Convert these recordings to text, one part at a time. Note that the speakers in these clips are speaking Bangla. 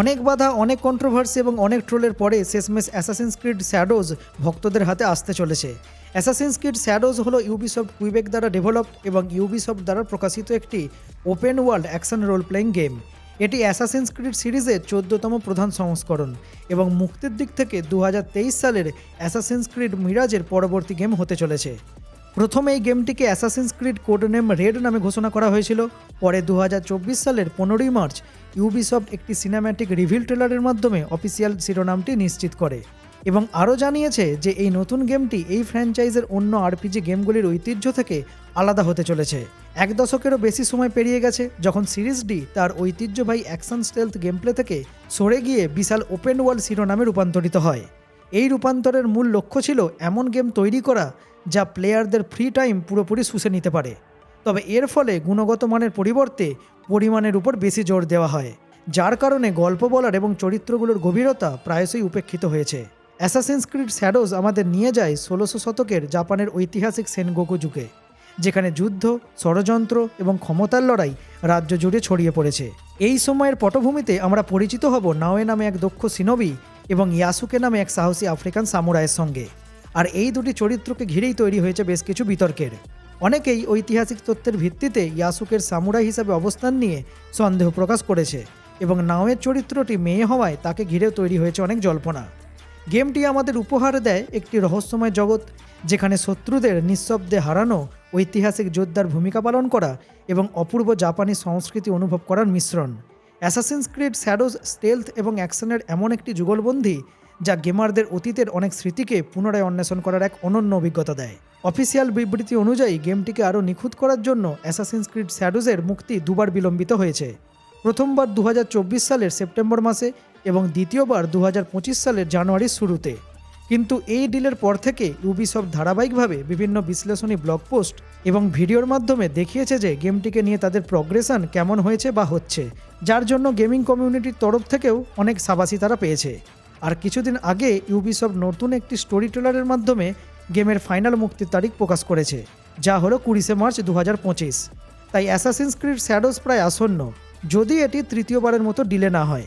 অনেক বাধা, অনেক কন্ট্রোভার্সি এবং অনেক ট্রোলের পরে শেষমেশ অ্যাসাসিনস ক্রিড শ্যাডোজ ভক্তদের হাতে আসতে চলেছে। অ্যাসাসিনস ক্রিড শ্যাডোজ হলো ইউবিসফট কুইবেক দ্বারা ডেভেলপড এবং ইউবিসফট দ্বারা প্রকাশিত একটি open world action role playing game এটি অ্যাসাসিনস ক্রিড সিরিজের চোদ্দতম প্রধান সংস্করণ এবং মুক্তির দিক থেকে দু হাজার তেইশ সালের অ্যাসাসিনস ক্রিড মিরাজের পরবর্তী গেম হতে চলেছে। প্রথমে এই গেমটিকে অ্যাসাসিনস ক্রিড কোডনেম রেড নামে ঘোষণা করা হয়েছিল। পরে দু হাজার চব্বিশ সালের পনেরোই মার্চ ইউবিসফট একটি সিনেম্যাটিক রিভিল ট্রেলারের মাধ্যমে অফিসিয়াল শিরোনামটি নিশ্চিত করে। এবং আরও জানিয়েছে যে এই নতুন গেমটি এই ফ্র্যাঞ্চাইজের অন্য আরপিজি গেমগুলির ঐতিহ্য থেকে আলাদা হতে চলেছে। এক দশকেরও বেশি সময় পেরিয়ে গেছে যখন সিরিজ ডি তার ঐতিহ্যবাহী অ্যাকশন স্টেলথ গেমপ্লে থেকে সরে গিয়ে বিশাল ওপেন ওয়ার্ল্ড শিরোনামে রূপান্তরিত হয়। এই রূপান্তরের মূল লক্ষ্য ছিল এমন গেম তৈরি করা যা প্লেয়ারদের ফ্রি টাইম পুরোপুরি শুষে নিতে পারে। তবে এর ফলে গুণগত মানের পরিবর্তে পরিমাণের উপর বেশি জোর দেওয়া হয়, যার কারণে গল্প বলার এবং চরিত্রগুলোর গভীরতা প্রায়শই উপেক্ষিত হয়েছে। অ্যাসাসিনস ক্রিড শ্যাডোজ আমাদের নিয়ে যায় ষোলোশো শতকের জাপানের ঐতিহাসিক সেনগোকু যুগে, যেখানে যুদ্ধ, ষড়যন্ত্র এবং ক্ষমতার লড়াই রাজ্য জুড়ে ছড়িয়ে পড়েছে। এই সময়ের পটভূমিতে আমরা পরিচিত হব নাওয়ে নামে এক দক্ষ সিনবি এবং ইয়াসুকে নামে এক সাহসী আফ্রিকান সামুরাইয়ের সঙ্গে। আর এই দুটি চরিত্রকে ঘিরেই তৈরি হয়েছে বেশ কিছু বিতর্কের। অনেকেই ঐতিহাসিক তথ্যের ভিত্তিতে ইয়াসুকের সামুরাই হিসাবে অবস্থান নিয়ে সন্দেহ প্রকাশ করেছে এবং নাওয়ের চরিত্রটি মেয়ে হওয়ায় তাকে ঘিরেও তৈরি হয়েছে অনেক জল্পনা। গেমটি আমাদের উপহার দেয় একটি রহস্যময় জগৎ, যেখানে শত্রুদের নিঃশব্দে হারানো ঐতিহাসিক যোদ্ধার ভূমিকা পালন করা এবং অপূর্ব জাপানি সংস্কৃতি অনুভব করার মিশ্রণ। অ্যাসাসিনস ক্রিড শ্যাডোজ স্টেলথ এবং অ্যাকশনের এমন একটি যুগলবন্দি যা গেমারদের অতীতের অনেক স্মৃতিকে পুনরায় অন্বেষণ করার এক অনন্য অভিজ্ঞতা দেয়। অফিসিয়াল বিবৃতি অনুযায়ী, গেমটিকে আরও নিখুঁত করার জন্য অ্যাসাসিনস ক্রিড শ্যাডোজের মুক্তি দুবার বিলম্বিত হয়েছে। প্রথমবার দু হাজার চব্বিশ সালের সেপ্টেম্বর মাসে এবং দ্বিতীয়বার দু হাজার পঁচিশ সালের জানুয়ারির শুরুতে। কিন্তু এই ডিলের পর থেকে ইউবিসফট ধারাবাহিকভাবে বিভিন্ন বিশ্লেষণী ব্লগ পোস্ট এবং ভিডিওর মাধ্যমে দেখিয়েছে যে গেমটিকে নিয়ে তাদের প্রগ্রেশন কেমন হয়েছে বা হচ্ছে, যার জন্য গেমিং কমিউনিটির তরফ থেকেও অনেক সাবাসী তারা পেয়েছে। আর কিছুদিন আগে ইউবিসফট নতুন একটি স্টোরি টেলারের মাধ্যমে গেমের ফাইনাল মুক্তির তারিখ প্রকাশ করেছে, যা হলো কুড়িশে মার্চ দু হাজার পঁচিশ। তাই অ্যাসাসিনস ক্রিড স্যাডোস প্রায় আসন্ন, যদি এটি তৃতীয়বারের মতো ডিলে না হয়।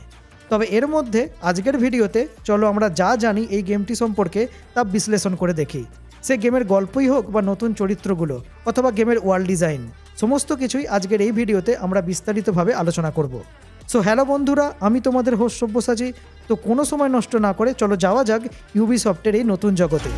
তবে এর মধ্যে আজকের ভিডিওতে চলো আমরা যা জানি এই গেমটি সম্পর্কে তা বিশ্লেষণ করে দেখি। সে গেমের গল্পই হোক বা নতুন চরিত্রগুলো, অথবা গেমের ওয়ার্ল্ড ডিজাইন সমস্ত কিছুই আজকের এই ভিডিওতে আমরা বিস্তারিতভাবে আলোচনা করব। সো হ্যালো বন্ধুরা, আমি তোমাদের হোস্ট সব্যসাচী তো কোনো সময় নষ্ট না করে চলো যাওয়া যাক ইউবি সফটের এই নতুন জগতে।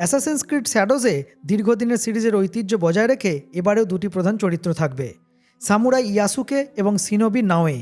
অ্যাসাসেন্স ক্রিড শ্যাডোজে দীর্ঘদিনের সিরিজের ঐতিহ্য বজায় রেখে এবারেও দুটি প্রধান চরিত্র থাকবে, সামুরাই ইয়াসুকে এবং সিনোবি নাওয়ে।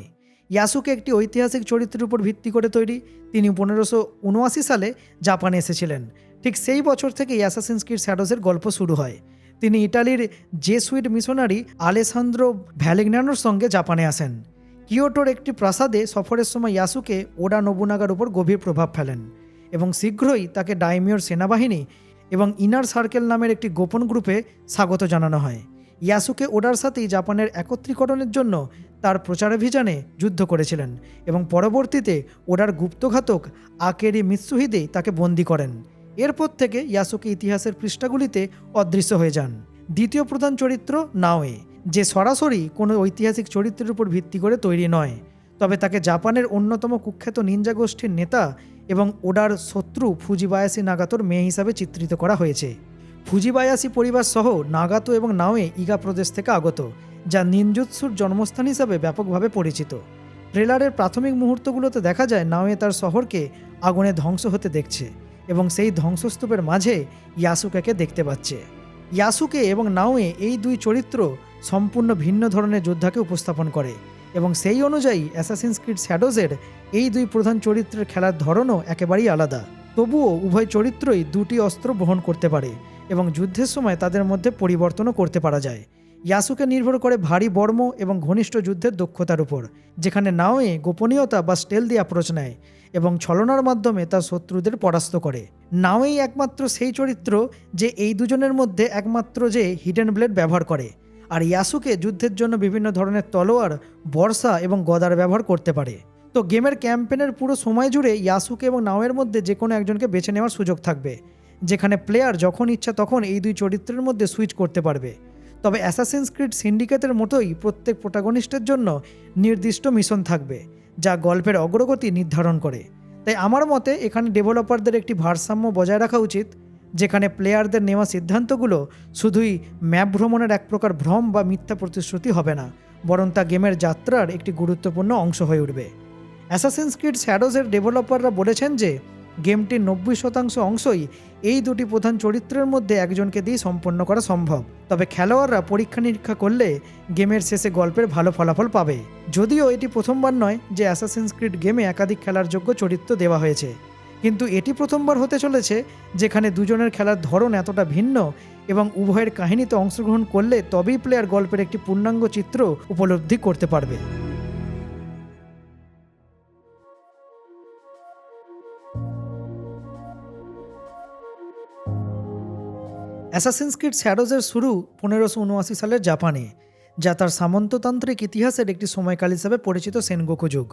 ইয়াসুকে একটি ঐতিহাসিক চরিত্রের উপর ভিত্তি করে তৈরি, তিনি পনেরোশো উনআশি সালে জাপানে এসেছিলেন। ঠিক সেই বছর থেকে অ্যাসাসিনস ক্রিড শ্যাডোজের গল্প শুরু হয়। তিনি ইটালির জে জেসুইট মিশনারি আলেসান্দ্রো ভ্যালিগনানোর সঙ্গে জাপানে আসেন। কিয়োটোর একটি প্রাসাদে সফরের সময় ইয়াসুকে ওডা নবুনাগার উপর গভীর প্রভাব ফেলেন এবং শীঘ্রই তাকে ডাইমিওর সেনাবাহিনী এবং ইনার সার্কেল নামের একটি গোপন গ্রুপে স্বাগত জানানো হয়। ইয়াসুকে ওডার সাথেই জাপানের একত্রীকরণের জন্য তার প্রচারাভিযানে যুদ্ধ করেছিলেন এবং পরবর্তীতে ওডার গুপ্তঘাতক আকেরি মিৎসুহিদে তাকে বন্দী করেন। এরপর থেকে ইয়াসুকে ইতিহাসের পৃষ্ঠাগুলিতে অদৃশ্য হয়ে যান। দ্বিতীয় প্রধান চরিত্র নাওয়ে, যে সরাসরি কোনো ঐতিহাসিক চরিত্রের উপর ভিত্তি করে তৈরি নয়। তবে তাকে জাপানের অন্যতম কুখ্যাত নিনজা গোষ্ঠীর নেতা এবং ওডার শত্রু ফুজিবায়াসি নাগাতোর মেয়ে হিসাবে চিত্রিত করা হয়েছে। ফুজিবায়াসি পরিবার সহ নাগাতো এবং নাওয়ে ইগা প্রদেশ থেকে আগত, যা নিনজুৎসুর জন্মস্থান হিসাবে ব্যাপকভাবে পরিচিত। ট্রেলারের প্রাথমিক মুহূর্তগুলোতে দেখা যায় নাওয়ে তার শহরকে আগুনে ধ্বংস হতে দেখছে। এবং সেই ধ্বংসস্তূপের মাঝে ইয়াসুকেকে দেখতে পাচ্ছে। ইয়াসুকে এবং নাওয়ে এই দুই চরিত্র সম্পূর্ণ ভিন্ন ধরনের যোদ্ধাকে উপস্থাপন করে এবং সেই অনুযায়ী অ্যাসাসিনস ক্রিড শ্যাডোজের এই দুই প্রধান চরিত্রের খেলার ধরনও একেবারেই আলাদা। তবুও উভয় চরিত্রই দুটি অস্ত্র বহন করতে পারে এবং যুদ্ধের সময় তাদের মধ্যে পরিবর্তনও করতে পারা যায়। ইয়াসুকে নির্ভর করে ভারী বর্ম এবং ঘনিষ্ঠ যুদ্ধের দক্ষতার উপর, যেখানে নাওয়ে গোপনীয়তা বা স্টেল দিয়ে অ্যাপ্রোচ নেয় এবং ছলনার মাধ্যমে তার শত্রুদের পরাস্ত করে। নাওয়েই একমাত্র সেই চরিত্র যে এই দুজনের মধ্যে একমাত্র যে হিডেন ব্লেড ব্যবহার করে, আর ইয়াসুকে যুদ্ধের জন্য বিভিন্ন ধরনের তলোয়ার, বর্ষা এবং গদার ব্যবহার করতে পারে। তো গেমের ক্যাম্পেনের পুরো সময় জুড়ে ইয়াসুকে এবং নাওয়ের মধ্যে যে কোনো একজনকে বেছে নেওয়ার সুযোগ থাকবে, যেখানে প্লেয়ার যখন ইচ্ছা তখন এই দুই চরিত্রের মধ্যে সুইচ করতে পারবে। তবে অ্যাসাসিনস ক্রিড সিন্ডিকেটের মতোই প্রত্যেক প্রোটাগনিস্টের জন্য নির্দিষ্ট মিশন থাকবে, যা গল্পের অগ্রগতি নির্ধারণ করে। তাই আমার মতে এখানে ডেভেলপারদের একটি ভারসাম্য বজায় রাখা উচিত, যেখানে প্লেয়ারদের নেওয়া সিদ্ধান্তগুলো শুধুই ম্যাপ ভ্রমণের এক প্রকার ভ্রম বা মিথ্যা প্রতিশ্রুতি হবে না, বরং তা গেমের যাত্রার একটি গুরুত্বপূর্ণ অংশ হয়ে উঠবে। অ্যাসাসিনস ক্রিড শ্যাডোজের ডেভেলপাররা বলেছেন যে গেমটির নব্বই শতাংশ অংশই এই দুটি প্রধান চরিত্রের মধ্যে একজনকে দিয়ে সম্পন্ন করা সম্ভব। তবে খেলোয়াড়রা পরীক্ষা নিরীক্ষা করলে গেমের শেষে গল্পের ভালো ফলাফল পাবে। যদিও এটি প্রথমবার নয় যে অ্যাসাসিনস ক্রিড গেমে একাধিক খেলার যোগ্য চরিত্র দেওয়া হয়েছে। কিন্তু এটি প্রথমবার হতে চলেছে যেখানে দুজনের খেলার ধরন এতটা ভিন্ন এবং উভয়ের কাহিনীতে অংশগ্রহণ করলে তবেই প্লেয়ার গল্পের একটি পূর্ণাঙ্গ চিত্র উপলব্ধি করতে পারবে। অ্যাসাসিনস ক্রিড শ্যাডোজের শুরু পনেরোশো উনআশি সালের জাপানে, যা তার সামন্ততান্ত্রিক ইতিহাসের একটি সময়কাল হিসাবে পরিচিত সেনগোকু যুগ।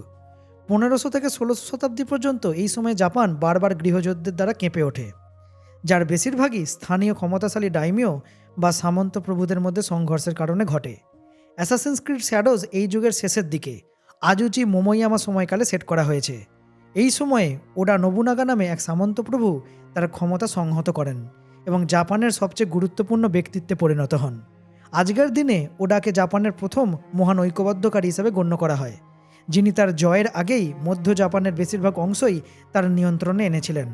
পনেরোশো থেকে ষোলোশো শতাব্দী পর্যন্ত এই সময় জাপান বারবার গৃহযুদ্ধের দ্বারা কেঁপে ওঠে, যার বেশিরভাগই স্থানীয় ক্ষমতাশালী ডাইমিও বা সামন্ত প্রভুদের মধ্যে সংঘর্ষের কারণে ঘটে। অ্যাসাসিনস ক্রিড শ্যাডোজ এই যুগের শেষের দিকে আজুচি মোমোয়ামা সময়কালে সেট করা হয়েছে। এই সময়ে ওডা নবুনাগা নামে এক সামন্ত প্রভু তার ক্ষমতা সংহত করেন। এবং জাপানের সবচেয়ে গুরুত্বপূর্ণ ব্যক্তিত্বে পরিণত হন। আজকের দিনে ওডাকে জাপানের প্রথম মহান ঐক্যবদ্ধকারী হিসেবে গণ্য করা হয়, যিনি তার জয়ের আগেই মধ্য জাপানের বেশিরভাগ অংশই তার নিয়ন্ত্রণে এনেছিলেন।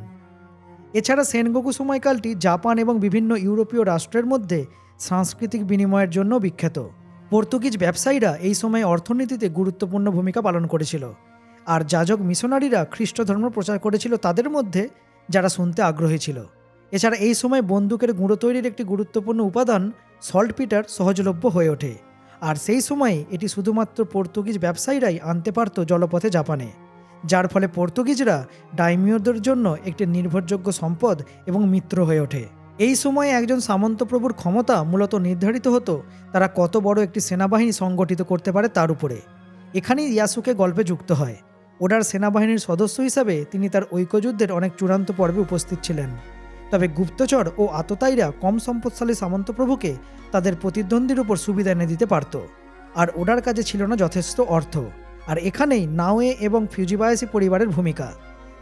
এছাড়া সেনগোকু সময়কালটি জাপান এবং বিভিন্ন ইউরোপীয় রাষ্ট্রের মধ্যে সাংস্কৃতিক বিনিময়ের জন্য বিখ্যাত। পর্তুগিজ ব্যবসায়ীরা এই সময় অর্থনীতিতে গুরুত্বপূর্ণ ভূমিকা পালন করেছিল, আর যাজক মিশনারিরা খ্রিস্ট ধর্ম প্রচার করেছিল তাদের মধ্যে, যারা শুনতে আগ্রহী ছিল। এছাড়া এই সময় বন্দুকের গুঁড়ো তৈরির একটি গুরুত্বপূর্ণ উপাদান সল্ট পিটার সহজলভ্য হয়ে ওঠে। আর সেই সময়ে এটি শুধুমাত্র পর্তুগিজ ব্যবসায়ীরাই আনতে পারত জলপথে জাপানে, যার ফলে পর্তুগিজরা ডাইমিওদের জন্য একটি নির্ভরযোগ্য সম্পদ এবং মিত্র হয়ে ওঠে। এই সময়ে একজন সামন্তপ্রভুর ক্ষমতা মূলত নির্ধারিত হতো তারা কত বড় একটি সেনাবাহিনী সংগঠিত করতে পারে তার উপরে। এখানেই ইয়াসুকে গল্পে যুক্ত হয়। ওডার সেনাবাহিনীর সদস্য হিসাবে তিনি তার ঐক্যযুদ্ধের অনেক চূড়ান্ত পর্বে উপস্থিত ছিলেন। তবে গুপ্তচর ও আততায়ীরা কম সম্পদশালী সামন্তপ্রভুকে তাদের প্রতিদ্বন্দ্বীর উপর সুবিধা এনে দিতে পারত। আর ওডার কাজে ছিল না যথেষ্ট অর্থ। আর এখানেই নাওয়ে এবং ফিউজিবায়াসি পরিবারের ভূমিকা,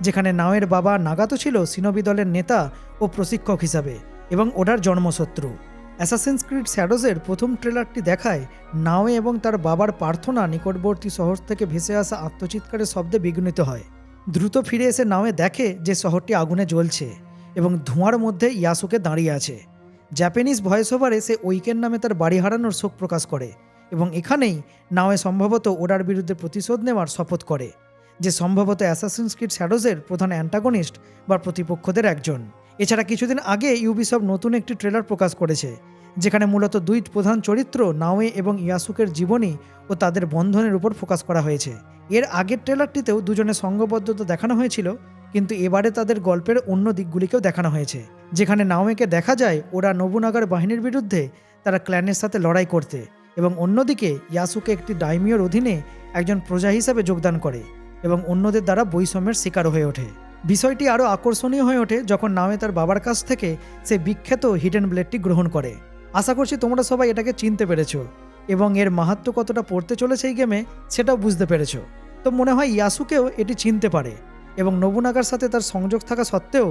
যেখানে নাওয়ের বাবা নাগাতো ছিল সিনবি দলের নেতা ও প্রশিক্ষক হিসাবে এবং ওডার জন্মশত্রু। অ্যাসাসিনস ক্রিড শ্যাডোজের প্রথম ট্রেলারটি দেখায় নাওয়ে এবং তার বাবার প্রার্থনা নিকটবর্তী শহর থেকে ভেসে আসা আত্মচিৎকারের শব্দে বিঘ্নিত হয়। দ্রুত ফিরে এসে নাওয়ে দেখে যে শহরটি আগুনে জ্বলছে। এবং ধোঁয়ার মধ্যে ইয়াসুকে দাঁড়িয়ে আছে। জাপানিজ ভয়েস ওভারে সে ওইকেন নামে তার বাড়ি হারানোর শোক প্রকাশ করে এবং এখানেই নাওয়ে সম্ভবত ওডার বিরুদ্ধে প্রতিশোধ নেওয়ার শপথ করে, যে সম্ভবত অ্যাসাসিনস ক্রিড শ্যাডোজের প্রধান অ্যান্টাগনিস্ট বা প্রতিপক্ষদের একজন। এছাড়া কিছুদিন আগে ইউবিসব নতুন একটি ট্রেলার প্রকাশ করেছে, যেখানে মূলত দুই প্রধান চরিত্র নাওয়ে এবং ইয়াসুকের জীবনী ও তাদের বন্ধনের উপর ফোকাস করা হয়েছে। এর আগের ট্রেলারটিতেও দুজনের সঙ্গবদ্ধতা দেখানো হয়েছিল কিন্তু এবারে তাদের গল্পের অন্য দিকগুলিকেও দেখানো হয়েছে, যেখানে নাওমেকে দেখা যায় ওরা নবুনাগার বাহিনীর বিরুদ্ধে তারা ক্ল্যানের সাথে লড়াই করতে এবং অন্যদিকে ইয়াসুকে একটি ডাইমিওর অধীনে একজন প্রজা হিসাবে যোগদান করে এবং অন্যদের দ্বারা বৈষম্যের শিকার হয়ে ওঠে। বিষয়টি আরও আকর্ষণীয় হয়ে ওঠে যখন নাওয়ে তার বাবার কাছ থেকে সে বিখ্যাত হিডেন ব্লেডটি গ্রহণ করে। আশা করছি তোমরা সবাই এটাকে চিনতে পেরেছ এবং এর মাহাত্ম কতটা পড়তে চলেছে এই গেমে সেটাও বুঝতে পেরেছ। তো মনে হয় ইয়াসুকেও এটি চিনতে পারে। এবং নবুনাগার সাথে তার সংযোগ থাকা সত্ত্বেও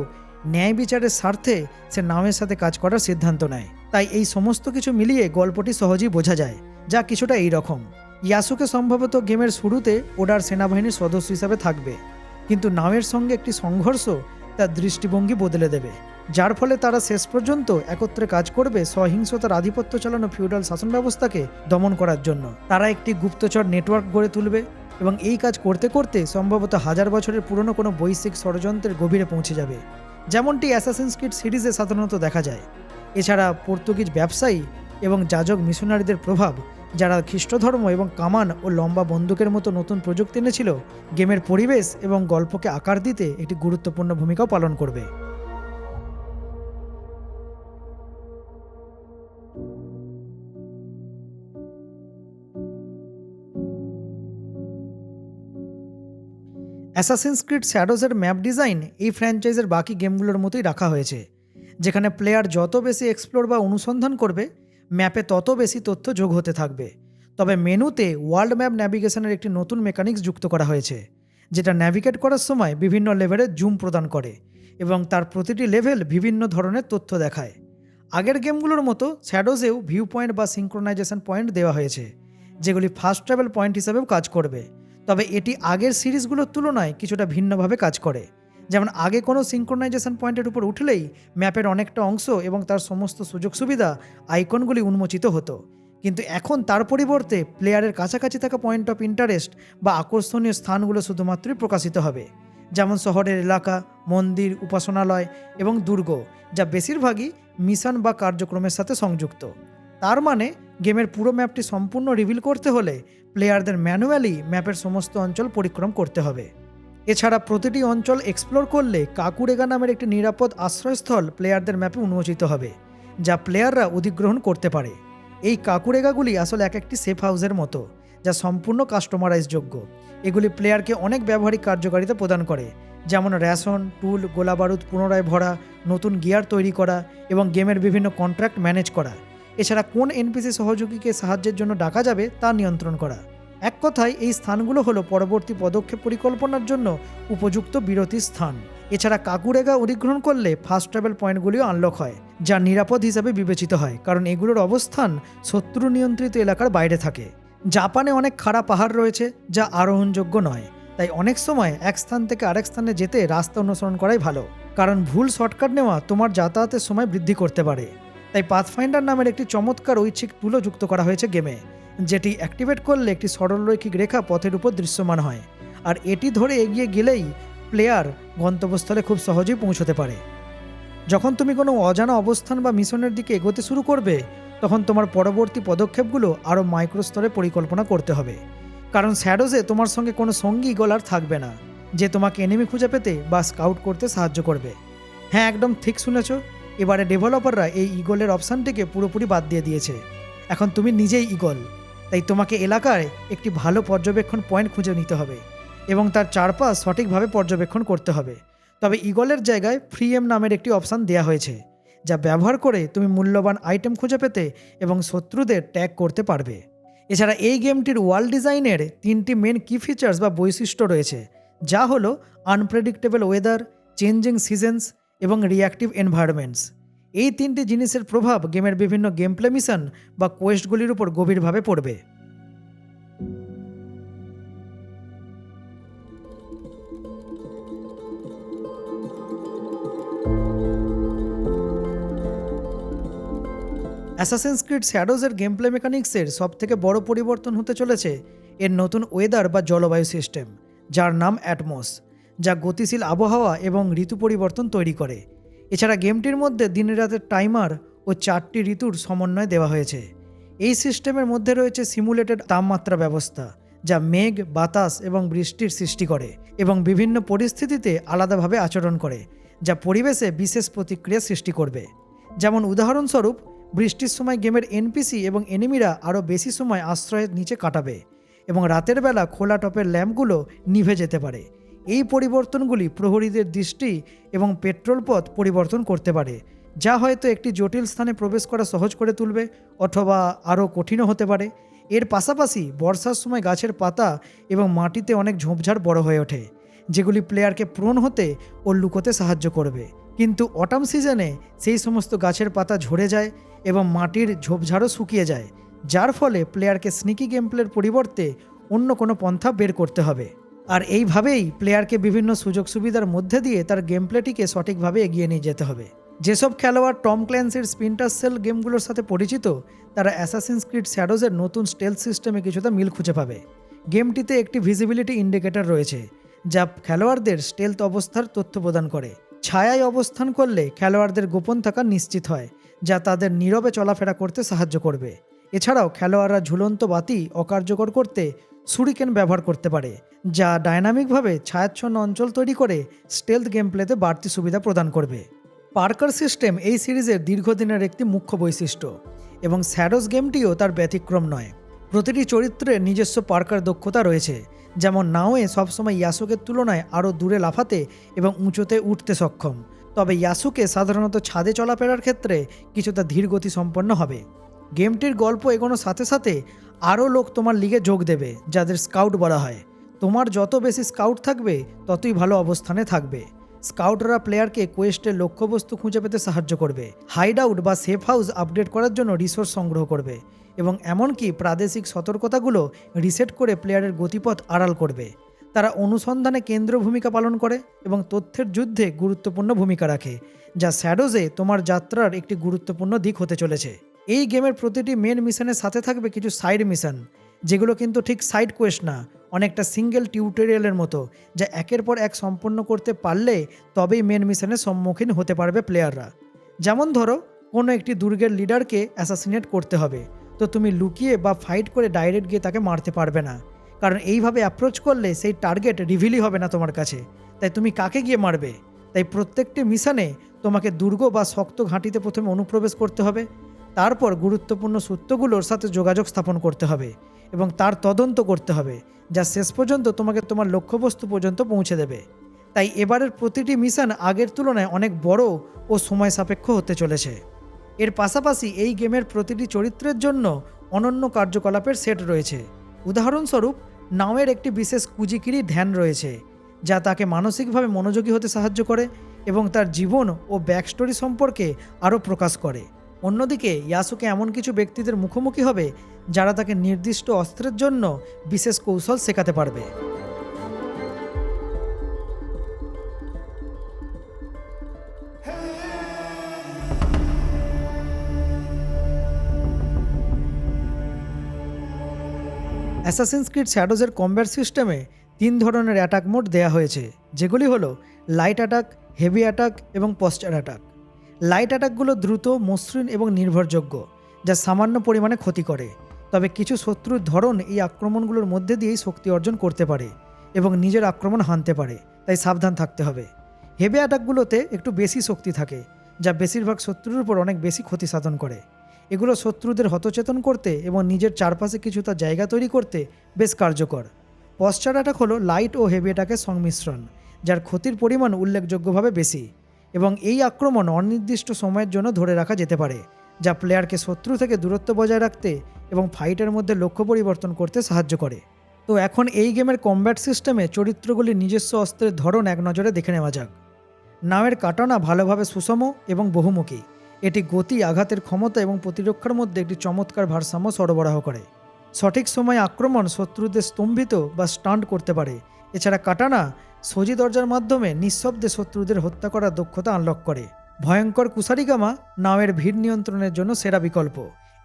ন্যায় বিচারের স্বার্থে সে নামের সাথে কাজ করার সিদ্ধান্ত নেয়। তাই এই সমস্ত কিছু মিলিয়ে গল্পটি সহজেই বোঝা যায়, যা কিছুটা এই রকম। ইয়াসুকে সম্ভবত গেমের শুরুতে ওডার সেনাবাহিনীর সদস্য হিসাবে থাকবে, কিন্তু নাওয়ের সঙ্গে একটি সংঘর্ষ তার দৃষ্টিভঙ্গি বদলে দেবে, যার ফলে তারা শেষ পর্যন্ত একত্রে কাজ করবে সহিংসতার আধিপত্য চালানো ফিউডাল শাসন ব্যবস্থাকে দমন করার জন্য। তারা একটি গুপ্তচর নেটওয়ার্ক গড়ে তুলবে এবং এই কাজ করতে করতে সম্ভবত হাজার বছরের পুরনো কোনো বৈশ্বিক ষড়যন্ত্রের গভীরে পৌঁছে যাবে, যেমনটি অ্যাসাসিনস কিড সিরিজে সাধারণত দেখা যায়। এছাড়া পর্তুগিজ ব্যবসায়ী এবং যাজক মিশনারিদের প্রভাব, যারা খ্রিস্ট ধর্ম এবং কামান ও লম্বা বন্দুকের মতো নতুন প্রযুক্তি এনেছিল, গেমের পরিবেশ এবং গল্পকে আকার দিতে একটি গুরুত্বপূর্ণ ভূমিকাও পালন করবে। অ্যাসাসিনস ক্রিড শ্যাডোজের ম্যাপ ডিজাইন এই ফ্র্যাঞ্চাইজের বাকি গেমগুলোর মতোই রাখা হয়েছে। যেখানে প্লেয়ার যত বেশি এক্সপ্লোর বা অনুসন্ধান করবে ম্যাপে তত বেশি তথ্য যোগ হতে থাকবে। তবে মেনুতে ওয়ার্ল্ড ম্যাপ ন্যাভিগেশনের একটি নতুন মেকানিক্স যুক্ত করা হয়েছে, যেটা ন্যাভিগেট করার সময় বিভিন্ন লেভেলে জুম প্রদান করে এবং তার প্রতিটি লেভেল বিভিন্ন ধরনের তথ্য দেখায়। আগের গেমগুলোর মতো শ্যাডোজেও ভিউ পয়েন্ট বা সিঙ্ক্রোনাইজেশন পয়েন্ট দেওয়া হয়েছে, যেগুলি ফাস্ট ট্রাভেল পয়েন্ট হিসাবেও কাজ করবে। তবে এটি আগের সিরিজগুলোর তুলনায় কিছুটা ভিন্নভাবে কাজ করে। যেমন আগে কোনো সিঙ্ক্রোনাইজেশন পয়েন্টের উপর উঠলেই ম্যাপের অনেকটা অংশ এবং তার সমস্ত সুযোগ সুবিধা আইকনগুলি উন্মোচিত হতো। কিন্তু এখন তার পরিবর্তে প্লেয়ারের কাছাকাছি থাকা পয়েন্ট অফ ইন্টারেস্ট বা আকর্ষণীয় স্থানগুলো শুধুমাত্রই প্রকাশিত হবে। যেমন শহরের এলাকা, মন্দির, উপাসনালয় এবং দুর্গ, যা বেশিরভাগই মিশন বা কার্যক্রমের সাথে সংযুক্ত। তার মানে গেমের পুরো ম্যাপটি সম্পূর্ণ রিভিল করতে হলে প্লেয়ারদের ম্যানুয়ালি ম্যাপের সমস্ত অঞ্চল পরিক্রম করতে হবে। এছাড়া প্রতিটি অঞ্চল এক্সপ্লোর করলে কাকুরেগা নামের একটি নিরাপদ আশ্রয়স্থল প্লেয়ারদের ম্যাপে উন্মোচিত হবে, যা প্লেয়াররা অধিগ্রহণ করতে পারে। এই কাকুরেগাগুলি আসলে এক একটি সেফ হাউসের মতো, যা সম্পূর্ণ কাস্টমারাইজযোগ্য এগুলি প্লেয়ারকে অনেক ব্যবহারিক কার্যকারিতা প্রদান করে, যেমন রেশন টুল গোলাবারুদ পুনরায় ভরা, নতুন গিয়ার তৈরি করা এবং গেমের বিভিন্ন কন্ট্রাক্ট ম্যানেজ করা। এছাড়া কোন এনপিসি সহযোগীকে সাহায্যের জন্য ডাকা যাবে তা নিয়ন্ত্রণ করা। এক কথায়, এই স্থানগুলো হলো পরবর্তী পদক্ষেপ পরিকল্পনার জন্য উপযুক্ত বিরতির স্থান। এছাড়া কাকুরেগা অধিগ্রহণ করলে ফাস্ট ট্রাভেল পয়েন্টগুলিও আনলক হয়, যা নিরাপদ হিসাবে বিবেচিত হয়, কারণ এগুলোর অবস্থান শত্রু নিয়ন্ত্রিত এলাকার বাইরে থাকে। জাপানে অনেক খাড়া পাহাড় রয়েছে, যা আরোহণযোগ্য নয়, তাই অনেক সময় এক স্থান থেকে আরেক স্থানে যেতে রাস্তা অনুসরণ করাই ভালো, কারণ ভুল শর্টকাট নেওয়া তোমার যাতায়াতের সময় বৃদ্ধি করতে পারে। তাই পাথফাইন্ডার নামের একটি চমৎকার ঐচ্ছিক টুলও যুক্ত করা হয়েছে গেমে, যেটি অ্যাক্টিভেট করলে একটি সরলরৈখিক রেখা পথের উপর দৃশ্যমান হয়। আর এটি ধরে এগিয়ে গেলেই প্লেয়ার গন্তব্যস্থলে খুব সহজেই পৌঁছতে পারে। যখন তুমি কোনো অজানা অবস্থান বা মিশনের দিকে এগোতে শুরু করবে, তখন তোমার পরবর্তী পদক্ষেপগুলো আরও মাইক্রোস্তরে পরিকল্পনা করতে হবে। কারণ শ্যাডোজে তোমার সঙ্গে কোনো সঙ্গী গলার থাকবে না, যে তোমাকে এনিমি খুঁজে পেতে বা স্কাউট করতে সাহায্য করবে। হ্যাঁ একদম ঠিক শুনেছ। এবারে ডেভেলপাররা এই ইগলের অপশানটিকে পুরোপুরি বাদ দিয়ে দিয়েছে। এখন তুমি নিজেই ইগল। তাই তোমাকে এলাকায় একটি ভালো পর্যবেক্ষণ পয়েন্ট খুঁজে নিতে হবে এবং তার চারপাশ সঠিকভাবে পর্যবেক্ষণ করতে হবে। তবে ইগলের জায়গায় ফ্রি এম নামের একটি অপশান দেওয়া হয়েছে, যা ব্যবহার করে তুমি মূল্যবান আইটেম খুঁজে পেতে এবং শত্রুদের ট্যাগ করতে পারবে। এছাড়া এই গেমটির ওয়ার্ল্ড ডিজাইনের তিনটি মেন কি ফিচার্স বা বৈশিষ্ট্য রয়েছে, যা হলো আনপ্রেডিক্টেবল ওয়েদার, চেঞ্জিং সিজনস এবং রিয়াক্টিভ এনভায়রনমেন্টস এই তিনটি জিনিসের প্রভাব গেমের বিভিন্ন গেম প্লে মিশন বা কোয়েস্টগুলির উপর গভীরভাবে পড়বে। অ্যাসাসেন্স ক্রিড শ্যাডোজের গেম প্লে মেকানিক্সের সব থেকে বড় পরিবর্তন হতে চলেছে এর নতুন ওয়েদার বা জলবায়ু সিস্টেম যার নাম অ্যাটমস যা গতিশীল আবহাওয়া এবং ঋতু পরিবর্তন তৈরি করে। এছাড়া গেমটির মধ্যে দিনের রাতের টাইমার ও চারটি ঋতুর সমন্বয় দেওয়া হয়েছে। এই সিস্টেমের মধ্যে রয়েছে সিমুলেটেড তাপমাত্রা ব্যবস্থা, যা মেঘ, বাতাস এবং বৃষ্টির সৃষ্টি করে এবং বিভিন্ন পরিস্থিতিতে আলাদাভাবে আচরণ করে, যা পরিবেশে বিশেষ প্রতিক্রিয়া সৃষ্টি করবে। যেমন উদাহরণস্বরূপ, বৃষ্টির সময় গেমের এনপিসি এবং এনিমিরা আরও বেশি সময় আশ্রয়ের নিচে কাটাবে এবং রাতের বেলা খোলা টপের ল্যাম্পগুলো নিভে যেতে পারে। এই পরিবর্তনগুলি প্রহরীদের দৃষ্টি এবং পেট্রোল পথ পরিবর্তন করতে পারে, যা হয়তো একটি জটিল স্থানে প্রবেশ করা সহজ করে তুলবে অথবা আরও কঠিনও হতে পারে। এর পাশাপাশি বর্ষার সময় গাছের পাতা এবং মাটিতে অনেক ঝোপঝাড় বড় হয়ে ওঠে, যেগুলি প্লেয়ারকে প্রণ হতে ও লুকোতে সাহায্য করবে। কিন্তু অটাম সিজনে সেই সমস্ত গাছের পাতা ঝরে যায় এবং মাটির ঝোপঝাড়ও শুকিয়ে যায়, যার ফলে প্লেয়ারকে স্নিকি গেম প্লের পরিবর্তে অন্য কোনো পন্থা বের করতে হবে। আর এইভাবেই প্লেয়ারকে বিভিন্ন সুযোগ সুবিধার মধ্যে দিয়ে তার গেম প্লেটিকে সঠিকভাবে এগিয়ে নিয়ে যেতে হবে। যেসব খেলোয়াড় টম ক্ল্যান্সের স্পিন্টার সেল গেমগুলোর সাথে পরিচিত, তারা অ্যাসাসিনস ক্রিড শ্যাডোজের নতুন স্টেল সিস্টেমে কিছুটা মিল খুঁজে পাবে। গেমটিতে একটি ভিজিবিলিটি ইন্ডিকেটর রয়েছে, যা খেলোয়াড়দের স্টেলথ অবস্থার তথ্য প্রদান করে। ছায়ায় অবস্থান করলে খেলোয়াড়দের গোপন থাকা নিশ্চিত হয়, যা তাদের নীরবে চলাফেরা করতে সাহায্য করবে। এছাড়াও খেলোয়াড়রা ঝুলন্ত বাতি অকার্যকর করতে সুরিকেন ব্যবহার করতে পারে, যা ডায়নামিকভাবে ছায়াচ্ছন্ন অঞ্চল তৈরি করে স্টেলথ গেম প্লেতে বাড়তি সুবিধা প্রদান করবে। পার্কার সিস্টেম এই সিরিজের দীর্ঘদিনের একটি মুখ্য বৈশিষ্ট্য এবং স্যাডোস গেমটিও তার ব্যতিক্রম নয়। প্রতিটি চরিত্রের নিজস্ব পার্কার দক্ষতা রয়েছে, যেমন নাওয়ে সবসময় ইয়াসুকের তুলনায় আরও দূরে লাফাতে এবং উঁচুতে উঠতে সক্ষম। তবে ইয়াসুকে সাধারণত ছাদে চলাফেরার ক্ষেত্রে কিছুটা ধীরগতি সম্পন্ন হবে। গেমটির গল্প এগোনোর সাথে সাথে আরও লোক তোমার লিগে যোগ দেবে, যাদের স্কাউট বলা হয়। তোমার যত বেশি স্কাউট থাকবে, ততই ভালো অবস্থানে থাকবে। স্কাউটরা প্লেয়ারকে কোয়েস্টের লক্ষ্যবস্তু খুঁজে পেতে সাহায্য করবে। হাইড আউট বা সেফ হাউস আপডেট করার জন্য রিসোর্স সংগ্রহ করবে এবং এমনকি প্রাদেশিক সতর্কতাগুলো রিসেট করে প্লেয়ারের গতিপথ আড়াল করবে। তারা অনুসন্ধানে কেন্দ্র ভূমিকা পালন করে এবং তথ্যের যুদ্ধে গুরুত্বপূর্ণ ভূমিকা রাখে, যা স্যাডোজে তোমার যাত্রার একটি গুরুত্বপূর্ণ দিক হতে চলেছে। এই গেমের প্রতিটি মেন মিশনের সাথে থাকবে কিছু সাইড মিশন যেগুলো কিন্তু ঠিক সাইড কোয়েস্ট না, অনেকটা সিঙ্গেল টিউটোরিয়ালের মতো, যা একের পর এক সম্পন্ন করতে পারলে তবেই মেন মিশনের সম্মুখীন হতে পারবে প্লেয়াররা যেমন ধরো, কোনো একটি দুর্গের লিডারকে অ্যাসাসিনেট করতে হবে, তো তুমি লুকিয়ে বা ফাইট করে ডাইরেক্ট গিয়ে তাকে মারতে পারবে না। কারণ এইভাবে অ্যাপ্রোচ করলে সেই টার্গেট রিভিলই হবে না তোমার কাছে। তাই তুমি কাকে গিয়ে মারবে? তাই প্রত্যেকটি মিশনে তোমাকে দুর্গ বা শক্ত ঘাঁটিতে প্রথমে অনুপ্রবেশ করতে হবে। তারপর গুরুত্বপূর্ণ সূত্রগুলোর সাথে যোগাযোগ স্থাপন করতে হবে এবং তার তদন্ত করতে হবে যা শেষ পর্যন্ত তোমাকে তোমার লক্ষ্যবস্তু পর্যন্ত পৌঁছে দেবে। তাই এবারের প্রতিটি মিশন আগের তুলনায় অনেক বড় ও সময় সাপেক্ষ হতে চলেছে। এর পাশাপাশি এই গেমের প্রতিটি চরিত্রের জন্য অনন্য কার্যকলাপের সেট রয়েছে। উদাহরণস্বরূপ, নাওয়ের একটি বিশেষ কুজিকিরি ধ্যান রয়েছে, যা তাকে মানসিকভাবে মনোযোগী হতে সাহায্য করে এবং তার জীবন ও ব্যাকস্টোরি সম্পর্কে আরও প্রকাশ করে। অন্যদিকে ইয়াসুকে এমন কিছু ব্যক্তিদের মুখোমুখি হবে যারা তাকে নির্দিষ্ট অস্ত্রের জন্য বিশেষ কৌশল শেখাতে পারবে। অ্যাসাসিনস ক্রিড শ্যাডোজের কম্ব্যাট সিস্টেমে তিন ধরনের অ্যাটাক মোড দেওয়া হয়েছে, যেগুলি হলো লাইট অ্যাটাক হেভি অ্যাটাক এবং পশ্চার অ্যাটাক লাইট অ্যাটাকগুলো দ্রুত, মসৃণ এবং নির্ভরযোগ্য, যা সামান্য পরিমাণে ক্ষতি করে। তবে কিছু শত্রুর ধরন এই আক্রমণগুলোর মধ্যে দিয়েই শক্তি অর্জন করতে পারে এবং নিজের আক্রমণ হানতে পারে, তাই সাবধান থাকতে হবে। হেভি অ্যাটাকগুলোতে একটু বেশি শক্তি থাকে, যা বেশিরভাগ শত্রুর উপর অনেক বেশি ক্ষতি সাধন করে। এগুলো শত্রুদের হতচেতন করতে এবং নিজের চারপাশে কিছুটা জায়গা তৈরি করতে বেশ কার্যকর। পশ্চার অ্যাটাক হলো লাইট ও হেভি অ্যাটাকের সংমিশ্রণ, যার ক্ষতির পরিমাণ উল্লেখযোগ্যভাবে বেশি। এবং এই আক্রমণ অনির্দিষ্ট সময়ের জন্য ধরে রাখা যেতে পারে, যা প্লেয়ারকে শত্রু থেকে দূরত্ব বজায় রাখতে এবং ফাইটের মধ্যে লক্ষ্য পরিবর্তন করতে সাহায্য করে। তো এখন এই গেমের কম্ব্যাট সিস্টেমে চরিত্রগুলির নিজস্ব অস্ত্রের ধরন এক নজরে দেখে নেওয়া যাক। নামের কাটানা ভালোভাবে সুষম এবং বহুমুখী। এটি গতি, আঘাতের ক্ষমতা এবং প্রতিরক্ষার মধ্যে একটি চমৎকার ভারসাম্য সরবরাহ করে। সঠিক সময়ে আক্রমণ শত্রুদের স্তম্ভিত বা স্টান্ট করতে পারে এছাড়া কাটানা সজি দরজার মাধ্যমে নিঃশব্দে শত্রুদের হত্যা করার দক্ষতা আনলক করে। ভয়ঙ্কর কুসারিগামা নাওয়ের ভিড় নিয়ন্ত্রণের জন্য সেরা বিকল্প।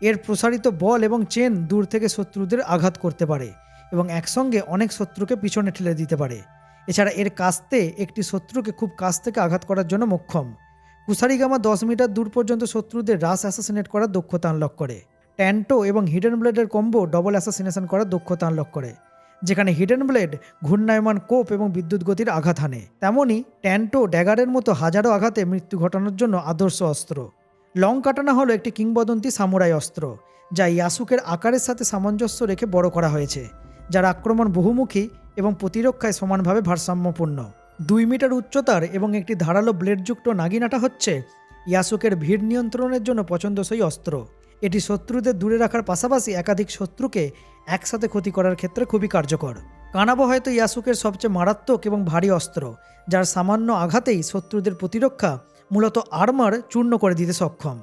এর প্রসারিত বল এবং চেন দূর থেকে শত্রুদের আঘাত করতে পারে এবং একসঙ্গে অনেক শত্রুকে পিছনে ঠেলে দিতে পারে। এছাড়া এর কাস্তে একটি শত্রুকে খুব কাছ থেকে আঘাত করার জন্য মোক্ষম। কুসারিগামা দশ মিটার দূর পর্যন্ত শত্রুদের রাস অ্যাসাসিনেট করার দক্ষতা আনলক করে। ট্যান্টো এবং হিডেন ব্লেডের কম্বো ডবল অ্যাসাসিনেশন করার দক্ষতা আনলক করে। যেখানে হিডেন ব্লেড ঘূর্ণায়মান কোপ এবং বিদ্যুৎ গতির আঘাত হানে। তেমনই ট্যান্টো ড্যাগারের মতো হাজারো আঘাতে মৃত্যু ঘটানোর জন্য আদর্শ অস্ত্র। লং কাটানা হলো একটি কিংবদন্তি সামুরাই অস্ত্র, যা ইয়াসুকের আকারের সাথে সামঞ্জস্য রেখে বড় করা হয়েছে, যার আক্রমণ বহুমুখী এবং প্রতিরক্ষায় সমানভাবে ভারসাম্যপূর্ণ। দুই মিটার উচ্চতার এবং একটি ধারালো ব্লেডযুক্ত নাগিনাটা হচ্ছে ইয়াসুকের ভিড় নিয়ন্ত্রণের জন্য পছন্দসই অস্ত্র। এটি শত্রুদের দূরে রাখার পাশাপাশি একাধিক শত্রুকে একসাথে ক্ষতি করার ক্ষেত্রে খুবই কার্যকর। কানাবো হয়তো ইয়াসুকের সবচেয়ে মারাত্মক এবং ভারী অস্ত্র, যার সামান্য আঘাতেই শত্রুদের প্রতিরক্ষা মূলত আর্মার চূর্ণ করে দিতে সক্ষম।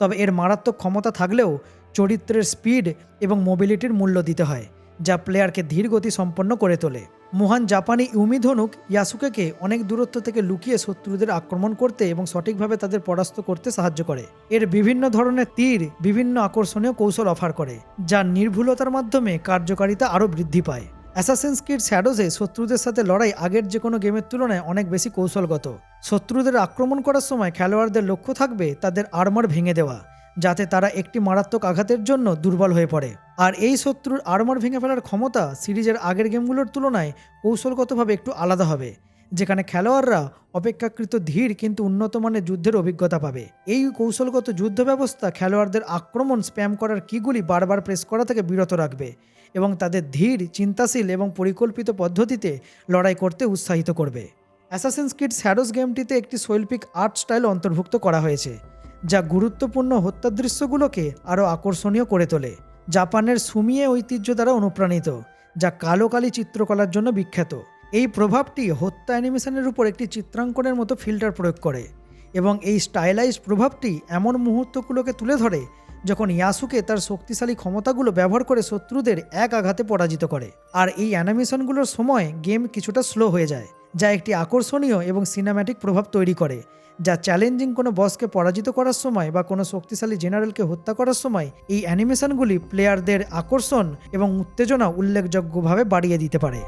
তবে এর মারাত্মক ক্ষমতা থাকলেও চরিত্রের স্পিড এবং মোবিলিটির মূল্য দিতে হয়, যা প্লেয়ারকে ধীর গতি সম্পন্ন করে তোলে। মহান জাপানি ইউমি ধনুক ইয়াসুকেকে অনেক দূরত্ব থেকে লুকিয়ে শত্রুদের আক্রমণ করতে এবং সঠিকভাবে তাদের পরাস্ত করতে সাহায্য করে। এর বিভিন্ন ধরনের তীর বিভিন্ন আকর্ষণীয় কৌশল অফার করে, যা নির্ভুলতার মাধ্যমে কার্যকারিতা আরও বৃদ্ধি পায়। অ্যাসাসিনস কিড শ্যাডোজে শত্রুদের সাথে লড়াই আগের যে কোনো গেমের তুলনায় অনেক বেশি কৌশলগত। শত্রুদের আক্রমণ করার সময় খেলোয়াড়দের লক্ষ্য থাকবে তাদের আর্মার ভেঙে দেওয়া। যাতে তারা একটি মারাত্মক আঘাতের জন্য দুর্বল হয়ে পড়ে। আর এই শত্রুর আর্মার ভেঙে ফেলার ক্ষমতা সিরিজের আগের গেমগুলোর তুলনায় কৌশলগতভাবে একটু আলাদা হবে, যেখানে খেলোয়াড়রা অপেক্ষাকৃত ধীর কিন্তু উন্নত মানের যুদ্ধের অভিজ্ঞতা পাবে। এই কৌশলগত যুদ্ধ ব্যবস্থা খেলোয়াড়দের আক্রমণ স্প্যাম করার কিগুলি বারবার প্রেস করা থেকে বিরত রাখবে এবং তাদের ধীর, চিন্তাশীল এবং পরিকল্পিত পদ্ধতিতে লড়াই করতে উৎসাহিত করবে। অ্যাসাসিনস কিড শ্যাডোস গেমটিতে একটি শৈল্পিক আর্ট স্টাইল অন্তর্ভুক্ত করা হয়েছে। যা গুরুত্বপূর্ণ হত্যা দৃশ্যগুলোকে আরও আকর্ষণীয় করে তোলে। জাপানের সুমিয়ে ঐতিহ্য দ্বারা অনুপ্রাণিত, যা কালো কালি চিত্রকলার জন্য বিখ্যাত। এই প্রভাবটি হত্যা অ্যানিমেশনের উপর একটি চিত্রাঙ্কনের মতো ফিল্টার প্রয়োগ করে এবং এই স্টাইলাইজ প্রভাবটি এমন মুহূর্তগুলোকে তুলে ধরে যখন ইয়াসুকে তার শক্তিশালী ক্ষমতাগুলো ব্যবহার করে শত্রুদের এক আঘাতে পরাজিত করে। আর এই অ্যানিমেশনগুলোর সময় গেম কিছুটা স্লো হয়ে যায়, যা একটি আকর্ষণীয় এবং সিনেম্যাটিক প্রভাব তৈরি করে, যা চ্যালেঞ্জিং কোনো বসকে পরাজিত করার সময় বা কোনো শক্তিশালী জেনারেলকে হত্যা করার সময় এই অ্যানিমেশনগুলি প্লেয়ারদের আকর্ষণ এবং উত্তেজনা উল্লেখযোগ্যভাবে বাড়িয়ে দিতে পারে।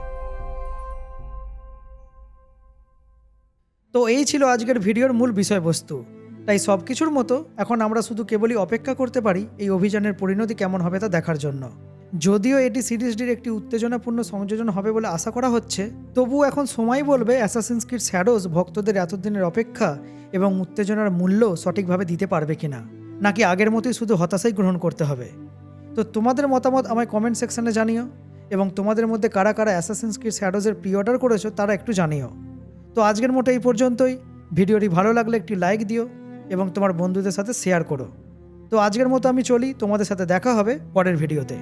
তো এই ছিল আজকের ভিডিওর মূল বিষয়বস্তু। তাই সব কিছুর মতো এখন আমরা শুধু কেবলই অপেক্ষা করতে পারি এই অভিযানের পরিণতি কেমন হবে তা দেখার জন্য। যদিও এটি সিরিজটির একটি উত্তেজনাপূর্ণ সংযোজন হবে বলে আশা করা হচ্ছে, তবুও এখন সময় বলবে অ্যাসাসিনস কিড শ্যাডোজ ভক্তদের এতদিনের অপেক্ষা এবং উত্তেজনার মূল্য সঠিকভাবে দিতে পারবে কিনা, নাকি আগের মতোই শুধু হতাশাই গ্রহণ করতে হবে? তো তোমাদের মতামত আমায় কমেন্ট সেকশনে জানিও, এবং তোমাদের মধ্যে কারা কারা অ্যাসাসিনস শ্যাডোজের প্রি অর্ডার করেছ তারা একটু জানিও। তো আজকের মতো এই পর্যন্তই, ভিডিওটি ভালো লাগলে একটি লাইক দিও এবং তোমার বন্ধুদের সাথে শেয়ার করো। তো আজকের মতো আমি চলি, তোমাদের সাথে দেখা হবে পরের ভিডিওতে